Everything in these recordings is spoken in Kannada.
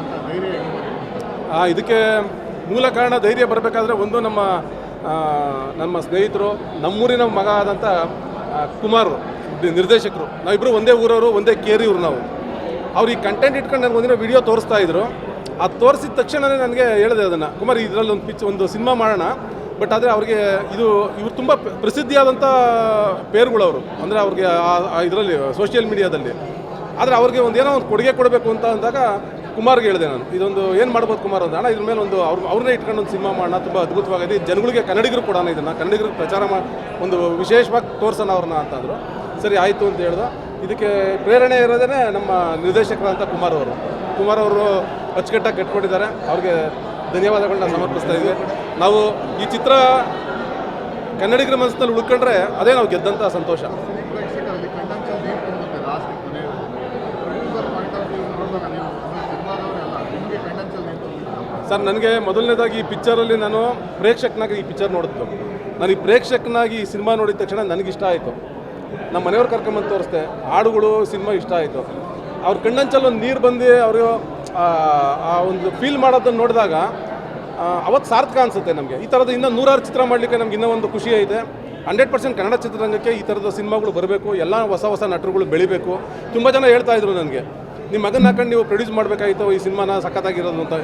ಅಂತ ಧೈರ್ಯ ಇದಕ್ಕೆ ಮೂಲ ಕಾರಣ ಧೈರ್ಯ ಬರಬೇಕಾದ್ರೆ ಒಂದು ನಮ್ಮ ನಮ್ಮ ಸ್ನೇಹಿತರು, ನಮ್ಮೂರಿನ ಮಗ ಆದಂಥ ಕುಮಾರ್ ನಿರ್ದೇಶಕರು. ನಾವಿಬ್ಬರು ಒಂದೇ ಊರವರು, ಒಂದೇ ಕೇರಿ ಇವರು ನಾವು. ಅವ್ರು ಈ ಕಂಟೆಂಟ್ ಇಟ್ಕೊಂಡು ನನಗೆ ಒಂದಿನ ವಿಡಿಯೋ ತೋರಿಸ್ತಾ ಇದ್ರು. ಅದು ತೋರಿಸಿದ ತಕ್ಷಣವೇ ನನಗೆ ಹೇಳಿದೆ ಅದನ್ನು. ಕುಮಾರ್, ಇದರಲ್ಲಿ ಒಂದು ಪಿಚ್ ಒಂದು ಸಿನಿಮಾ ಮಾಡೋಣ. ಬಟ್ ಆದರೆ ಅವ್ರಿಗೆ ಇದು, ಇವ್ರು ತುಂಬ ಪ್ರಸಿದ್ಧಿಯಾದಂಥ ಪೇರುಗಳವರು. ಅಂದರೆ ಅವ್ರಿಗೆ ಇದರಲ್ಲಿ ಸೋಷಿಯಲ್ ಮೀಡಿಯಾದಲ್ಲಿ ಆದರೆ ಅವ್ರಿಗೆ ಒಂದು ಏನೋ ಒಂದು ಕೊಡುಗೆ ಕೊಡಬೇಕು ಅಂತ ಅಂದಾಗ ಕುಮಾರ್ಗೆ ಹೇಳಿದೆ ನಾನು. ಇದೊಂದು ಏನು ಮಾಡ್ಬೋದು ಕುಮಾರ್ ಅಂತ. ಅಣ್ಣ, ಇದ್ರ ಮೇಲೆ ಒಂದು ಅವ್ರ ಅವ್ರನ್ನೇ ಇಟ್ಕೊಂಡು ಒಂದು ಸಿನಿಮಾ ಮಾಡೋಣ. ತುಂಬ ಅದ್ಭುತವಾಗಿದೆ. ಜನಗಳಿಗೆ ಕನ್ನಡಿಗರು ಕೊಡೋಣ ಇದನ್ನು. ಕನ್ನಡಿಗರಿಗೆ ಪ್ರಚಾರ ಮಾಡಿ ಒಂದು ವಿಶೇಷವಾಗಿ ತೋರಿಸೋಣ ಅವ್ರನ್ನ ಅಂತಂದರು ಸರಿ, ಆಯಿತು ಅಂತ ಹೇಳ್ದೆ. ಇದಕ್ಕೆ ಪ್ರೇರಣೆ ಇರೋದೇ ನಮ್ಮ ನಿರ್ದೇಶಕರಾದಂಥ ಕುಮಾರ್ ಅವರು. ಕುಮಾರ್ ಅವರು ಅಚ್ಚುಕಟ್ಟಾಗಿ ಕಟ್ಕೊಂಡಿದ್ದಾರೆ ಅವ್ರಿಗೆ ಧನ್ಯವಾದಗಳನ್ನ ಸಮರ್ಪಿಸ್ತಾ ಇದ್ವಿ. ನಾವು ಈ ಚಿತ್ರ ಕನ್ನಡಿಗರ ಮನಸ್ಸಿನಲ್ಲಿ ಉಳ್ಕೊಂಡ್ರೆ ಅದೇ ನಾವು ಗೆದ್ದಂಥ ಸಂತೋಷ. ಸರ್, ನನಗೆ ಮೊದಲನೇದಾಗಿ ಈ ಪಿಕ್ಚರಲ್ಲಿ ನಾನು ಪ್ರೇಕ್ಷಕನಾಗಿ ಈ ಪಿಕ್ಚರ್ ನೋಡಿದ್ದು. ನಾನು ಈ ಪ್ರೇಕ್ಷಕನಾಗಿ ಈ ಸಿನಿಮಾ ನೋಡಿದ ತಕ್ಷಣ ನನಗೆ ಇಷ್ಟ ಆಯಿತು. ನಮ್ಮ ಮನೆಯವ್ರು ಕರ್ಕೊಂಬಂದು ತೋರಿಸ್ದೆ, ಹಾಡುಗಳು, ಸಿನಿಮಾ ಇಷ್ಟ ಆಯಿತು. ಅವ್ರ ಒಂದು ನೀರು ಬಂದು ಅವರು, ಆ ಒಂದು ಫೀಲ್ ಮಾಡೋದನ್ನು ನೋಡಿದಾಗ ಅವತ್ತು ಸಾರ್ಥಕ ಅನಿಸುತ್ತೆ ನಮಗೆ. ಈ ಥರದ ಇನ್ನೂ ನೂರಾರು ಚಿತ್ರ ಮಾಡಲಿಕ್ಕೆ ನಮ್ಗೆ ಇನ್ನೂ ಒಂದು ಖುಷಿ ಐತೆ. ಹಂಡ್ರೆಡ್ ಪರ್ಸೆಂಟ್ ಕನ್ನಡ ಚಿತ್ರರಂಗಕ್ಕೆ ಈ ಥರದ ಸಿನಿಮಾಗಳು ಬರಬೇಕು, ಎಲ್ಲ ಹೊಸ ಹೊಸ ನಟರುಗಳು ಬೆಳಿಬೇಕು. ತುಂಬ ಜನ ಹೇಳ್ತಾ ಇದ್ರು ನನಗೆ ನಿಮ್ಮ ಮಗನ ಹಾಕೊಂಡು ನೀವು ಪ್ರೊಡ್ಯೂಸ್ ಮಾಡಬೇಕಾಗಿತ್ತು ಈ ಸಿನಿಮಾನ ಸಖತ್ತಾಗಿರೋದು ಅಂತ.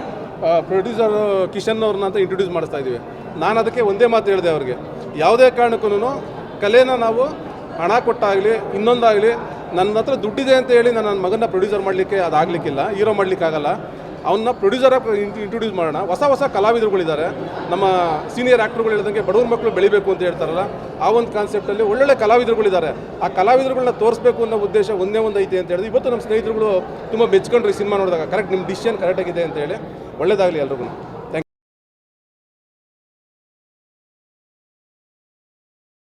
ಪ್ರೊಡ್ಯೂಸರ್ ಕಿಶನ್ ಅವ್ರನ್ನ ಅಂತ ಇಂಟ್ರೊಡ್ಯೂಸ್ ಮಾಡಿಸ್ತಾ ಇದ್ದೀವಿ ನಾನು ಅದಕ್ಕೆ ಒಂದೇ ಮಾತು ಹೇಳಿದೆ ಅವ್ರಿಗೆ. ಯಾವುದೇ ಕಾರಣಕ್ಕೂ ಕಲೆನ ನಾವು ಹಣ ಕೊಟ್ಟಾಗಲಿ, ಇನ್ನೊಂದಾಗಲಿ ನನ್ನ ಹತ್ರ ದುಡ್ಡಿದೆ ಅಂತ ಹೇಳಿ ನಾನು ನನ್ನ ಮಗನ ಪ್ರೊಡ್ಯೂಸರ್ ಮಾಡಲಿಕ್ಕೆ ಅದಾಗಲಿಕ್ಕಿಲ್ಲ ಹೀರೋ ಮಾಡಲಿಕ್ಕಾಗಲ್ಲ. ಅವನ್ನ ಪ್ರೊಡ್ಯೂಸರ್ ಇಂಟ್ರೊಡ್ಯೂಸ್ ಮಾಡೋಣ. ಹೊಸ ಹೊಸ ಕಲಾವಿದರುಗಳಿದ್ದಾರೆ. ನಮ್ಮ ಸೀನಿಯರ್ ಆಕ್ಟರ್ಗಳು ಹೇಳಿದಂಗೆ ಬಡವ್ರ ಮಕ್ಕಳು ಬೆಳಿಬೇಕು ಅಂತ ಹೇಳ್ತಾರಲ್ಲ, ಆ ಒಂದು ಕಾನ್ಸೆಪ್ಟಲ್ಲಿ ಒಳ್ಳೊಳ್ಳೆ ಕಲಾವಿದರುಗಳಿದ್ದಾರೆ. ಆ ಕಲಾವಿದರುಗಳನ್ನ ತೋರಿಸ್ಬೇಕು ಅನ್ನೋ ಉದ್ದೇಶ ಒಂದೇ ಒಂದು ಐತೆ ಅಂತ ಹೇಳಿದ್ರು, ಇವತ್ತು ನಮ್ಮ ಸ್ನೇಹಿತರುಗಳು ತುಂಬ ಮೆಚ್ಕೊಂಡ್ರಿ ಸಿನಿಮಾ ನೋಡಿದಾಗ. ಕರೆಕ್ಟ್ ನಿಮ್ಮ ಡಿಸಿಷನ್ ಕರೆಕ್ಟಾಗಿದೆ ಅಂತ ಹೇಳಿ ಒಳ್ಳೇದಾಗಲಿ ಎಲ್ರಿಗೂ.